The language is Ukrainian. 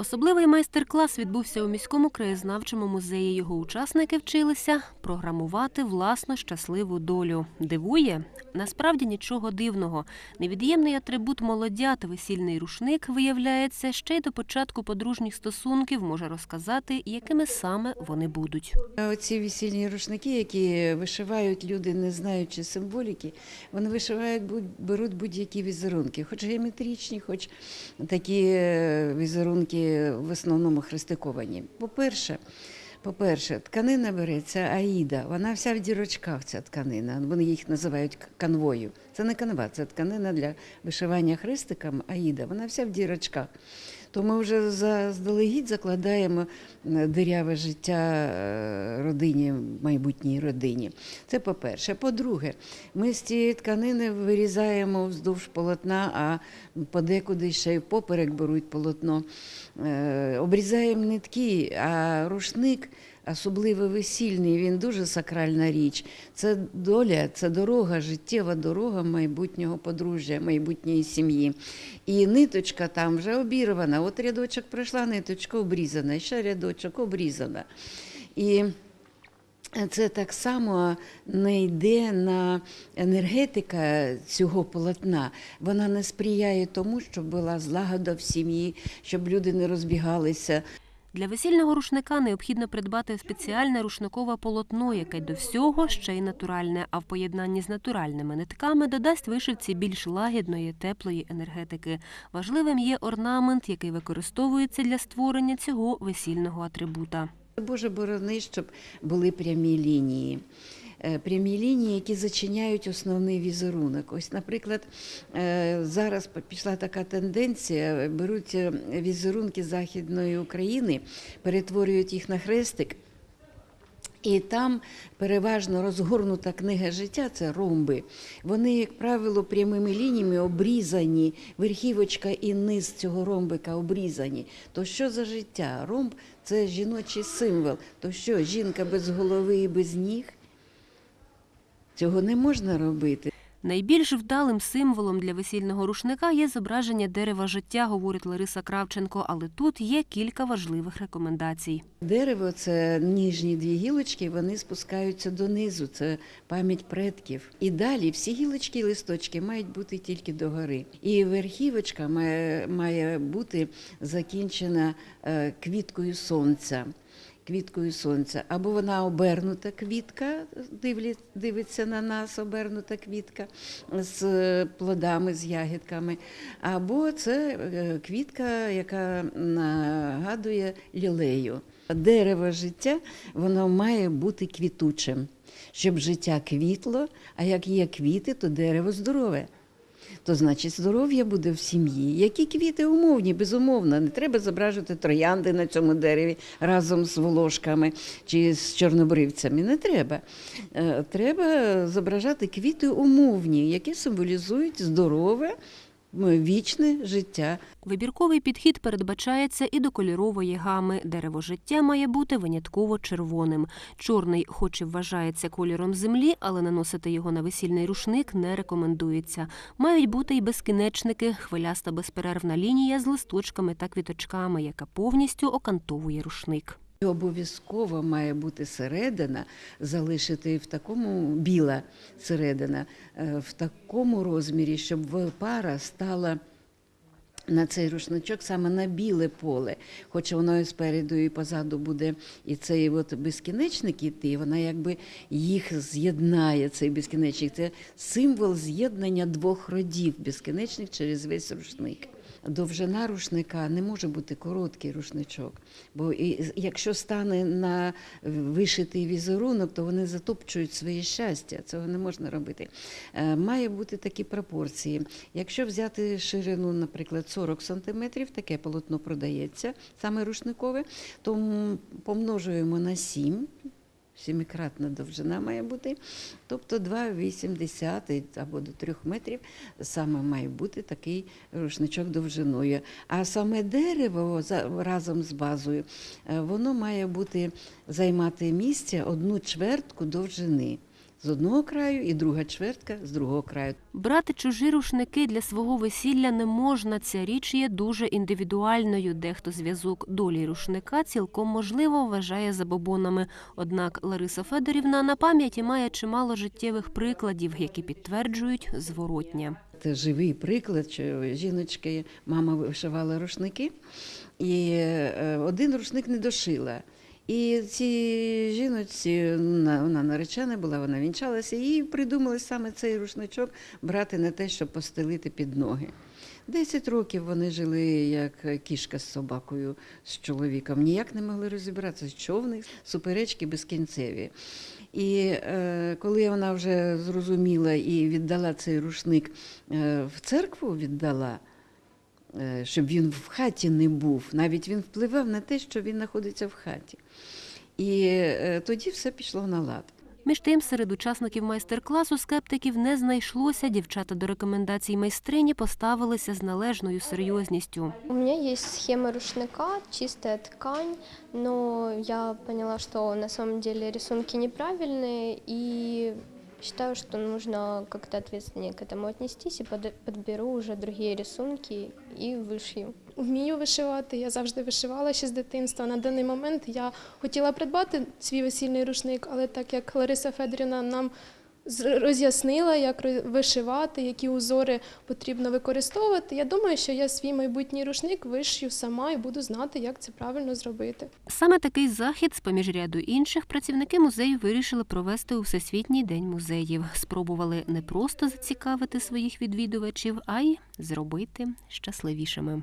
Особливий майстер-клас відбувся у міському краєзнавчому музеї. Його учасники вчилися програмувати власну щасливу долю. Дивує? Насправді нічого дивного. Невід'ємний атрибут молодят, весільний рушник, виявляється, ще й до початку подружніх стосунків може розказати, якими саме вони будуть. Оці весільні рушники, які вишивають люди, не знаючи символіки, вони вишивають, беруть будь-які візерунки, хоч геометричні, хоч такі е, в основному хрестиковані. По-перше, по-перше, тканина береться аїда, вона вся в дірочках, ця тканина. Вони їх називають канвою. Це не канва, це тканина для вишивання хрестиком аїда, вона вся в дірочках. То ми вже заздалегідь закладаємо е, диряве життя е, родині, майбутній родині. Це по-перше. По-друге, ми з цієї тканини вирізаємо вздовж полотна, а подекуди ще й поперек беруть полотно. Е, Обрізаємо нитки, а рушник. Особливо весільний, він дуже сакральна річ. Це доля, це дорога, життєва дорога майбутнього подружжя, майбутньої сім'ї. І ниточка там вже обірвана. От рядочок пройшла, ниточка обрізана, ще рядочок обрізана. І це так само не йде на енергетика цього полотна. Вона не сприяє тому, щоб була злагода в сім'ї, щоб люди не розбігалися. Для весільного рушника необхідно придбати спеціальне рушникове полотно, яке до всього ще й натуральне, а в поєднанні з натуральними нитками додасть вишивці більш лагідної, теплої енергетики. Важливим є орнамент, який використовується для створення цього весільного атрибута. Боже борони, щоб були прямі лінії. Е, Прямі лінії, які зачиняють основний візерунок. Ось, наприклад, е, зараз пішла така тенденція: беруть е, візерунки Західної України, перетворюють їх на хрестик. І там переважно розгорнута книга життя це ромби. Вони, як правило, прямими лініями обрізані, верхівочка і низ цього ромбика обрізані. То що за життя? Ромб це жіночий символ. То що, жінка без голови і без ніг? Цього не можна робити. Найбільш вдалим символом для весільного рушника є зображення дерева життя, говорить Лариса Кравченко, але тут є кілька важливих рекомендацій. Дерево це ніжні дві гілочки, вони спускаються донизу, це пам'ять предків. І далі всі гілочки і листочки мають бути тільки догори. І верхівочка має, має бути закінчена е, квіткою сонця. Квіткою сонця, або вона обернута квітка, дивиться на нас, обернута квітка з е, плодами, з ягідками, або це е, квітка, яка нагадує лілею. Дерево життя воно має бути квітучим, щоб життя квітло, а як є квіти, то дерево здорове. То значить здоров'я буде в сім'ї. Які квіти умовні, безумовно. Не треба зображувати троянди на цьому дереві разом з волошками чи з чорнобривцями. Не треба. Е, Треба зображати квіти умовні, які символізують здорове, вічне життя. Вибірковий підхід передбачається і до кольорової гами. Дерево життя має бути винятково червоним. Чорний, хоч і вважається кольором землі, але наносити його на весільний рушник не рекомендується. Мають бути й безкінечники, хвиляста безперервна лінія з листочками та квіточками, яка повністю окантовує рушник. Обов'язково має бути середина, залишити в такому біла середина, е, в такому розмірі, щоб пара стала. На цей рушничок саме на біле поле, хоча воно і спереду, і позаду буде і цей от безкінечник іти, вона якби їх з'єднає, цей безкінечник. Це символ з'єднання двох родів, безкінечник через весь рушник. Довжина рушника не може бути короткий рушничок, бо якщо стане на вишитий візерунок, то вони затопчують своє щастя. Цього не можна робити. Е, Має бути такі пропорції. Якщо взяти ширину, наприклад, 40 сантиметрів, таке полотно продається, саме рушникове, то помножуємо на 7. Сімикратна довжина має бути, тобто 2,80 або до 3 метрів саме має бути такий рушничок довжиною. А саме дерево разом з базою, е, воно має бути займати місце одну чвертку довжини. З одного краю і друга чвертка з другого краю. Брати чужі рушники для свого весілля не можна. Ця річ є дуже індивідуальною. Дехто зв'язок долі рушника цілком можливо вважає забобонами. Однак Лариса Федорівна на пам'яті має чимало життєвих прикладів, які підтверджують зворотнє. Це живий приклад, що жіночки, мама вишивала рушники, і е, один рушник не дошила. І цій жіночці, вона, наречена була, вона вінчалася, і придумали саме цей рушничок брати на те, щоб постелити під ноги. Десять років вони жили як кішка з собакою, з чоловіком. Ніяк не могли розібратися, що в них суперечки безкінцеві. І е, коли вона вже зрозуміла і віддала цей рушник е, в церкву, віддала, щоб він в хаті не був, навіть він впливав на те, що він знаходиться в хаті. І е, тоді все пішло на лад. Між тим, серед учасників майстер-класу скептиків не знайшлося. Дівчата до рекомендацій майстрині поставилися з належною серйозністю. У меня есть схема рушника, чистая ткань, но я поняла, что на самом деле рисунки неправильные и считаю, что нужно как-то ответственнее к этому отнестись и под- подберу уже другие рисунки и вышью. Вмію вишивати, я завжди вишивала ще з дитинства. На даний момент я хотіла придбати свій весільний рушник, але так як Лариса Федорівна нам роз'яснила, як вишивати, які узори потрібно використовувати, я думаю, що я свій майбутній рушник вишью сама і буду знати, як це правильно зробити. Саме такий захід, з поміж ряду інших, працівники музею вирішили провести у Всесвітній день музеїв. Спробували не просто зацікавити своїх відвідувачів, а й зробити щасливішими.